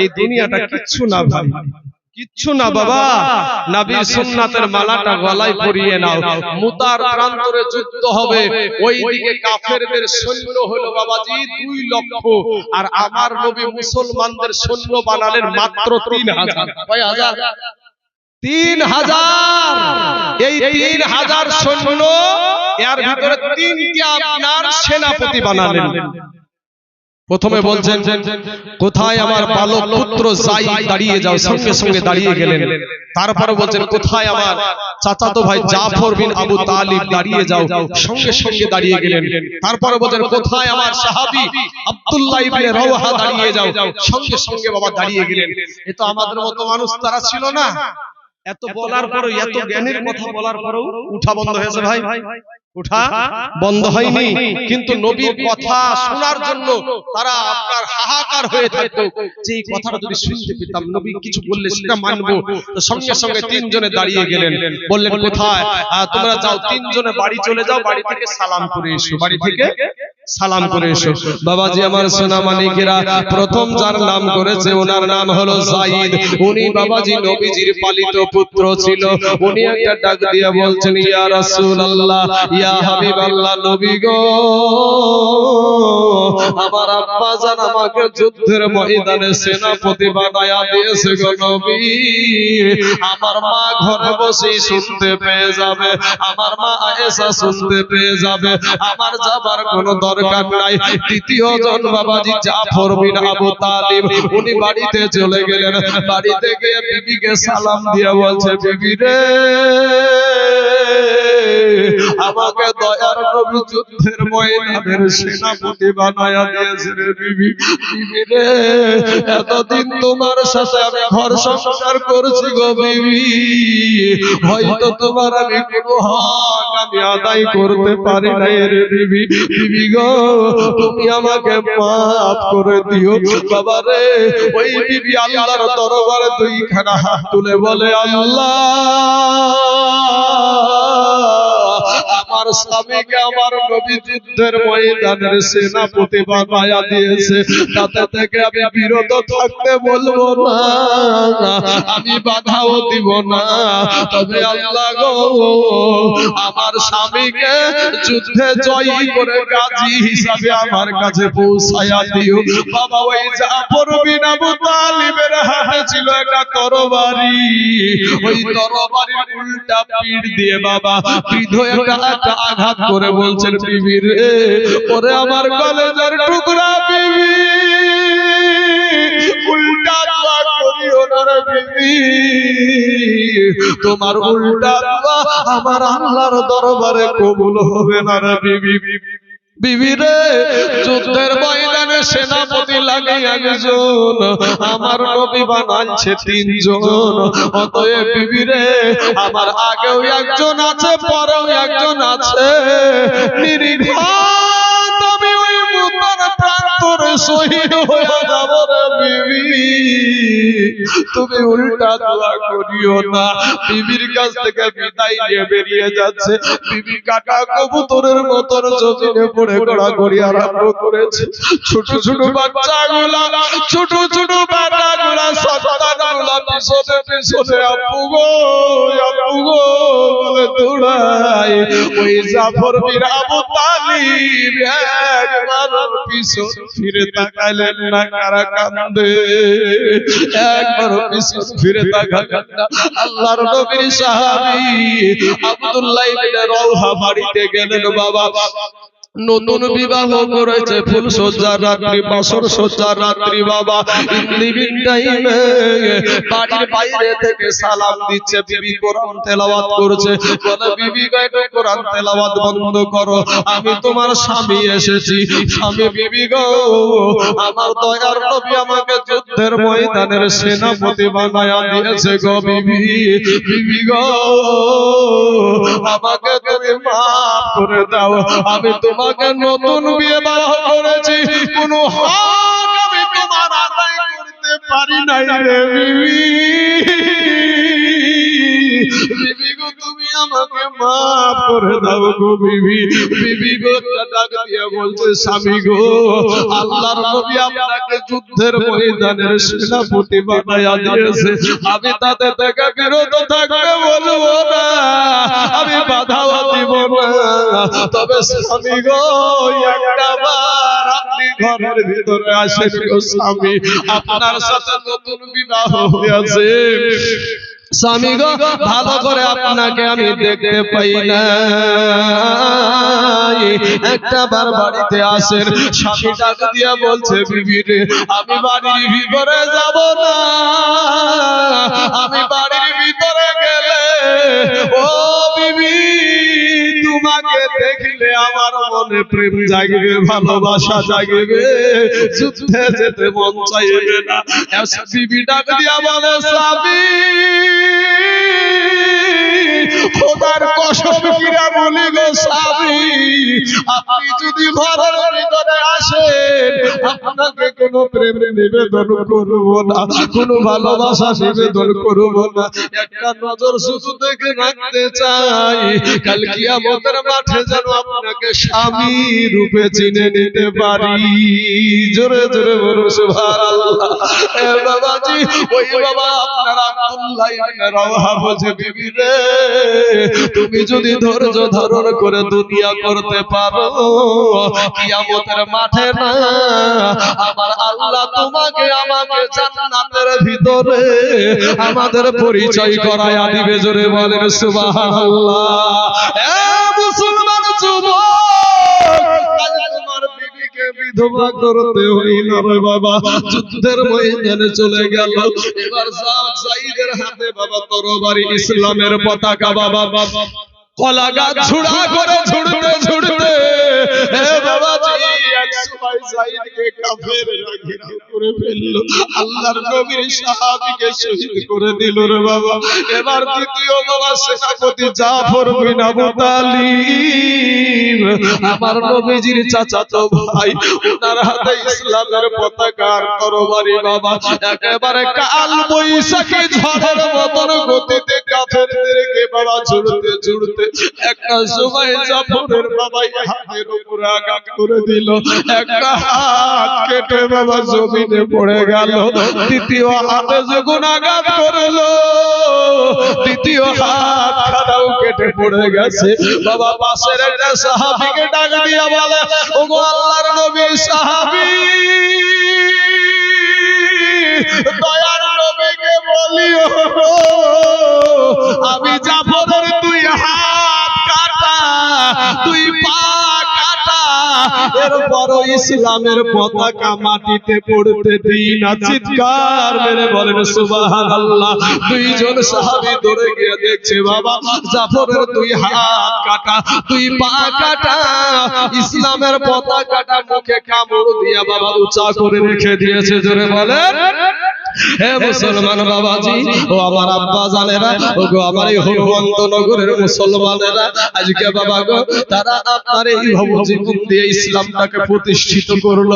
এই দুনিয়াটা কিচ্ছু না ভাই। কিচ্ছু না বাবা। নবীর সুন্নাতের মালাটা গলায় পরিয়ে নাও। মুতার প্রান্তরে যুদ্ধ হবে। ওইদিকে কাফেরদের সৈন্য হলো বাবাজি দুই লক্ষ। আর আমার নবী মুসলমানদের সৈন্য বানালেন মাত্র তিন হাজার। কয় হাজার? তিন হাজার। এই তিন হাজার সৈন্য এর ভিতরে তিনকে আপনার সেনাপতি বানালেন। প্রথমে বলছেন কোথায় আমার বালক পুত্র যাই দাঁড়িয়ে যাও সঙ্গে সঙ্গে দাঁড়িয়ে গেলেন। তারপরে বলছেন কোথায় আমার চাচাতো ভাই জাফর বিন আবু তালিব দাঁড়িয়ে যাও সঙ্গে সঙ্গে দাঁড়িয়ে গেলেন। তারপরে বলছেন কোথায় আমার সাহাবী আব্দুল্লাহ ইবনে রাওহা দাঁড়িয়ে যাও সঙ্গে সঙ্গে বাবা দাঁড়িয়ে গেলেন। এ তো আমাদের মতো মানুষ তারা ছিল না। এত বলার পরও এত জ্ঞানের কথা বলার পরেও উঠা বন্ধ হয়েছে ভাই। উঠা বন্ধ হয়নি। কিন্তু নবীর কথা শোনার জন্য তারা আপনার হাহাকার হয়ে থাকতো। যে এই কথাটা যদি শুনতে পেতাম নবী কিছু বললে সেটা মানবো। তো সঙ্গে সঙ্গে তিনজনে দাঁড়িয়ে গেলেন। বললেন কোথায়? তোমরা যাও তিনজনে বাড়ি চলে যাও বাড়ি থেকে সালাম করে এসো বাড়ি থেকে সালাম করে এসো। বাবাজি আমার সোনা মানিকেরা প্রথম যার নাম করেছে ওনার নাম হলো জাইদ উনি বাবাজি নবীজির পালিত পুত্র ছিল। উনি একটা ডাক দিয়ে বলছেন ইয়া রাসূলুল্লাহ ইয়া হাবিবাল্লাহ নবী গো। আমার আব্বা জান আমাকে যুদ্ধের ময়দানে সেনাপতি বানায়া দিয়েছে গো নবী। আমার মা ঘরে বসে শুনতে পেয়ে যাবে। আমার মা আয়েশা শুনতে পেয়ে যাবে। আমার যাবার কোনো দরকার নাই। তৃতীয় জন বাবাজি জাফর বিন আবু তালিব, উনি বাড়িতে চলে গেলেন। বাড়িতে গিয়ে বিবিকে সালাম দিয়ে বলছে, বিবি রে। আমাকে দয়ার নবী যুদ্ধের ময়দানের সেনাপতি বানায়া দিয়েছে রে বিবি। বিবি রে, এতদিন তোমার সাথে আমি ঘর সংসার করছি গো বিবি। হয়তো তোমার আমি হক আমি আদায় করতে পারি নাই রে বিবি। বিবি গো, তুমি আমাকে মাফ করে দিও। বাবা রে, ওই বিবি আল্লাহর দরবারে দুইখানা হাত তুলে বলে, আল্লাহ আমার স্বামীকে আমার নবী যুদ্ধের ময়দানের সেনাপতি বানায়া দিয়েছে। তাতে থেকে আমি বিরত থাকতে বলব না আমি বাধাও দিব না। তবে আল্লাহ গো, আমার স্বামীকে যুদ্ধে জয়ী করে গাজী হিসাবে আমার কাছে পৌঁছায়া দিও। বাবা, ওই জাফর বিন আবু তালিবের হাতে ছিল একটা তরবারি। ওই তরবারির উল্টা পিঠ দিয়ে বাবা, বৃদ্ধ একটা আঘাত করে বলছেন বিবি রে ওরে আমার কলেজের টুকরা বিবি উল্টা দোয়া করিও না বিবি তোমার উল্টা দোয়া আমার আল্লাহর দরবারে কবুল হবে না রে বিবি বিবি রে, যুদ্ধের ময়দানে সেনাপতি লাগে একজন আমার নবী বানাইছে তিনজন। অতএব বিবিরে আমার আগেও একজন আছে, পরেও একজন আছে। মুতার বিবি। তুমি উল্টা দোয়া করিও না। বিবির কাছ থেকে বিদায় নিয়ে বেরিয়ে যাচ্ছে। বিবি কাকা কবুতরের মতন জমিনে পড়ে গড়াগড়ি আরম্ভ করেছে। ছোট ছোট বাচ্চাগুলা, ছোট ছোট বাচ্চাগুলা সন্তানগুলা পিছনে পিছনে, আপু গো আপু গো, বলে দৌড়ায়। ওই জাফর বীর আবু তালিব একবার পিছন ফিরে তাকাইলেন না কারা কান্দে একবার পিছন ফিরে তাকালেন আল্লাহর নবীর সাহাবী আব্দুল্লাহ ইবনে রওহা বাড়িতে গেলেন বাবা। নতুন বিবাহ করেছে ফুল সজ্জার রাত্রি বছর সজ্জার রাত্রি বাবা লিভিং টাইমে বাড়ির বাইরে থেকে সালাম দিচ্ছে বিবি কোরআন তেলাওয়াত করছে। বলে বিবি গো একটু কোরআন তেলাওয়াত বন্ধ করো আমি তোমার স্বামী এসেছি। স্বামী বিবি গো আমার দয়ার নবী আমাকে যুদ্ধের ময়দানের সেনাপতি বানায়া দিয়েছে গো বিবি। বিবি। গো আমাকে তুমি মাফ করে দাও। আমি তোমাকে নতুন বিয়ে বাহ করেছি। কোনো হক আমি তোমার আদায় করতে পারি নাই রে বিবি। তুমি আমাকে মাফ করে দাও গো বিবি। বিবি ডাক দিয়ে বলছে, স্বামী গো, আল্লাহর নবী আপনাকে যুদ্ধের ময়দানের সেনাপতি বানায়া দিয়েছে। আমি তাতে থেকে বিরত থাকতে বলব না। আমি বাধাও দিব না। তবে স্বামী গো, একটা বার আপনি ঘরের ভিতরে আসেন গো স্বামী। আপনার সাথে নতুন বিবাহ হয়েছে। স্বামী গো ভালো করে আপনাকে আমি দেখতে পাই না। একটা বার বাড়িতে আসেন স্বামী ডাক দিয়া বলছে বিবিরে আমি বাড়ির ভিতরে যাব না। আমি বাড়ির মনে প্রেম জাগবে, ভালোবাসা জাগবে, যুদ্ধে যেতে মন চাইবে না। ডাক দিয়া বলে সাবি খোদার কসম কিরা স্বামী, আপনি যদি ঘরের ভিতরে আসেন আপনাকে কোনো প্রেম নিবেদন করব না, কোনো ভালোবাসা নিবেদন করব না। একটা নজর শুধু দেখে রাখতে চাই, কাল কিয়ামতের মাঠে যেন আপনাকে স্বামী রূপে চিনে নিতে পারি। জোরে জোরে বলুন, সুবহানাল্লাহ। এ বাবাজি, ওই বাবা আপনার আব্দুল্লাহ রে। তুমি যদি ধৈর্য ধারণ করে দুনিয়া করতে পারো, কিয়ামতের মাঠে না, আমার আল্লাহ তোমাকে আমাকে জান্নাতের ভিতরে আমাদের পরিচয় করায় আদিবে জোরে বলেন সুবহানাল্লাহ। বিধবা করতে রে বাবা। যুদ্ধের ময়দানে চলে গেল। এবার জাইদের হাতে বাবা তরবারি ইসলামের পতাকা বাবা। বাবা কলা গাছ ঝুড়া করে ঝুড়তে ঝুড়তে হে ফেলল। আল্লাহর নবীর শহীদ করে দিল রে বাবা। এবার দ্বিতীয় বাবা সেনাপতি জাফর বিন আবু তালিব। আমার নবীজির চাচাতো ভাই, ওনার হাতে ইসলামের পতাকা তরবারি বাবা, একেবারে কাল বৈশাখী ঝড়ের মতন গতিতে কাফেরদেরকে বাবা ঝুড়তে ঝুড়তে একটা সময় জাফরের বাবা হাতের উপরে আঘাত করে দিল। একটা হাত কেটে বাবা জমিনে পড়ে গেল। দ্বিতীয় হাতে যখন আঘাত করল, দ্বিতীয় হাত খাটাও কেটে পড়ে গেছে। বাবা পাশের একটা সাহাবিকে ডাক দিয়া বলে ওগো আল্লাহর নবী সাহাবী দয়ার এরপরও ইসলামের পতাকা মাটিতে পড়তে দিই না। চিৎকার মেরে বলেন, সুবহানাল্লাহ। দুইজন সাহাবি দৌড়ে গিয়ে দেখছে, বাবা, জাফরের দুই হাত কাটা, দুই পা কাটা। ইসলামের পতাকাটা মুখে কামড় দিয়ে বাবা উঁচা করে রেখে দিয়েছে, জোরে বলেন। হে মুসলমান বাবাজি, ও আমার আব্বা জানেরা, ও গো আমার এই হনুমন্ত নগরের মুসলমানেরা, আজকে বাবা গো, তারা আপনার এই জীবন দিয়ে ইসলামটাকে প্রতিষ্ঠিত করল।